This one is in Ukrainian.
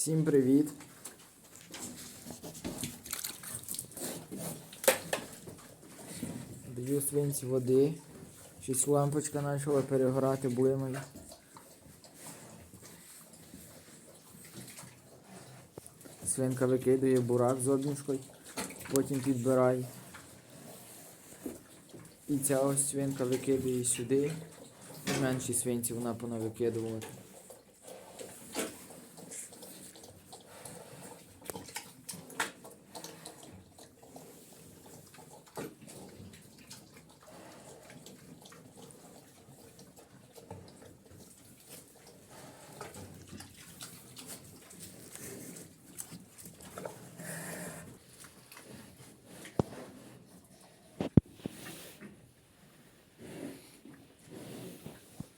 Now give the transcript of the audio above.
Всім привіт! Даю свинці води. Щось лампочка почала перегорати, блимає. Свинка викидує бурак з обмішкою, потім підбирає. І ця ось свинка викидує сюди. Менші свинці вона понавикидувати.